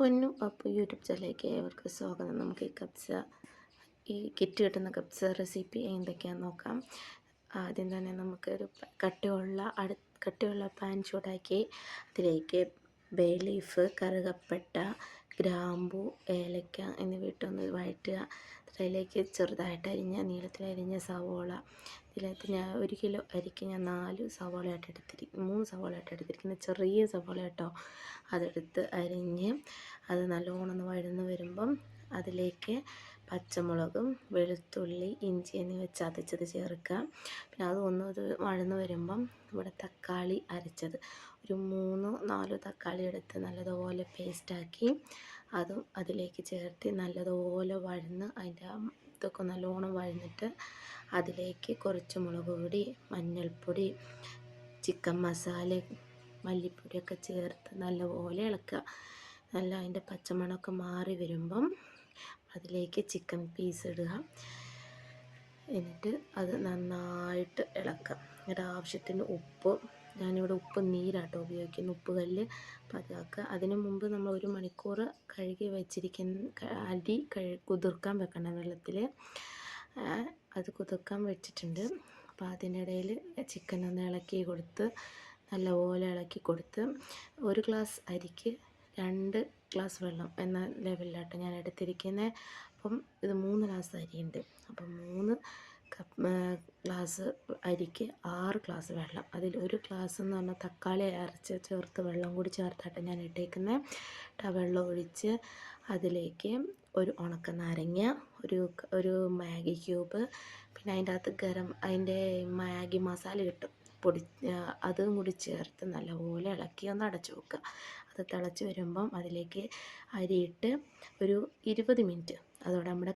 പൊന്നു. പപ്പു യൂട്യൂബ് ചാനലിലേക്ക് ഏവർക്ക് സ്വാഗതം. നമുക്ക് ഈ കബ്സ ഈ കിറ്റ് കിട്ടുന്ന കബ്സ റെസിപ്പി എന്തൊക്കെയാണെന്ന് നോക്കാം. ആദ്യം തന്നെ നമുക്ക് ഒരു കട്ടിയുള്ള അടു കട്ടിയുള്ള പാൻ ചൂടാക്കി അതിലേക്ക് ബേ ലീഫ് കറുകപ്പട്ട ഗ്രാമ്പു ഏലക്ക എന്നിവ ഇട്ടൊന്ന് വഴറ്റുക. അതിലേക്ക് ചെറുതായിട്ട് അരിഞ്ഞ നീളത്തിൽ അരിഞ്ഞ സവോള. അതിലേക്ക് ഞാൻ ഒരു കിലോ അരിക്ക് ഞാൻ നാല് സവോളയായിട്ട് എടുത്തിരിക്കും മൂന്ന് സവോളയായിട്ട് എടുത്തിരിക്കുന്ന. ചെറിയ സവോള കേട്ടോ. അതെടുത്ത് അരിഞ്ഞ് അത് നല്ലോണം ഒന്ന് വഴന്ന് വരുമ്പം അതിലേക്ക് പച്ചമുളകും വെളുത്തുള്ളി ഇഞ്ചി എന്നിവ ചതച്ചത് ചേർക്കുക. പിന്നെ അത് ഒന്ന് ഇത് വഴന്ന് വരുമ്പം ഇവിടെ തക്കാളി അരച്ചത്. ഒരു മൂന്നോ നാലോ തക്കാളി എടുത്ത് നല്ലതുപോലെ പേസ്റ്റാക്കി അതും അതിലേക്ക് ചേർത്ത് നല്ലതുപോലെ വഴന്ന് അതിന്റെ ഇതൊക്കെ നല്ലോണം വഴന്നിട്ട് അതിലേക്ക് കുറച്ച് മുളക് പൊടി മഞ്ഞൾപ്പൊടി ചിക്കൻ മസാല മല്ലിപ്പൊടിയൊക്കെ ചേർത്ത് നല്ലപോലെ ഇളക്കുക. നല്ല അതിന്റെ പച്ചമണമൊക്കെ മാറി വരുമ്പം അതിലേക്ക് ചിക്കൻ പീസ് ഇടുക. എന്നിട്ട് അത് നന്നായിട്ട് ഇളക്കുക. എന്നിട്ട് ആവശ്യത്തിന് ഉപ്പ് ഞാനിവിടെ ഉപ്പ് നീരാട്ടോ ഉപയോഗിക്കുന്നു ഉപ്പ് കല്ല് അപ്പം അതിനു മുമ്പ് നമ്മൾ ഒരു മണിക്കൂർ കഴുകി വെച്ചിരിക്കുന്ന അരി കുതിർക്കാൻ വെക്കണം വെള്ളത്തിൽ. അത് കുതിർക്കാൻ വെച്ചിട്ടുണ്ട്. അപ്പോൾ അതിനിടയിൽ ചിക്കൻ ഒന്ന് ഇളക്കി കൊടുത്ത് നല്ലപോലെ ഇളക്കി കൊടുത്ത് ഒരു ഗ്ലാസ് അരിക്ക് രണ്ട് ഗ്ലാസ് വെള്ളം എന്ന ലെവലിലാട്ടോ ഞാൻ എടുത്തിരിക്കുന്നത് അപ്പം ഇത് മൂന്ന് ഗ്ലാസ് അരിയുണ്ട്. അപ്പം മൂന്ന് കപ്പ് ഗ്ലാസ് അരിക്ക് ആറ് ഗ്ലാസ് വെള്ളം. അതിൽ ഒരു ഗ്ലാസ് എന്ന് പറഞ്ഞാൽ തക്കാളി അരച്ച് ചേർത്ത് വെള്ളം കൂടി ചേർത്താട്ട് ഞാൻ ഇട്ടേക്കുന്നത് ആ വെള്ളം ഒഴിച്ച് അതിലേക്ക് ഒരു ഉണക്ക നാരങ്ങ ഒരു ഒരു മാഗി ക്യൂബ് പിന്നെ അതിന്റെ അകത്ത് ഗരം അതിന്റെ മാഗി മസാല കിട്ടും. പൊടി അതും കൂടി ചേർത്ത് നല്ലപോലെ ഇളക്കി ഒന്ന് അടച്ചു വെക്കുക. അത് തിളച്ച് വരുമ്പം അതിലേക്ക് അരിയിട്ട് ഒരു ഇരുപത് മിനിറ്റ് അതോടെ നമ്മുടെ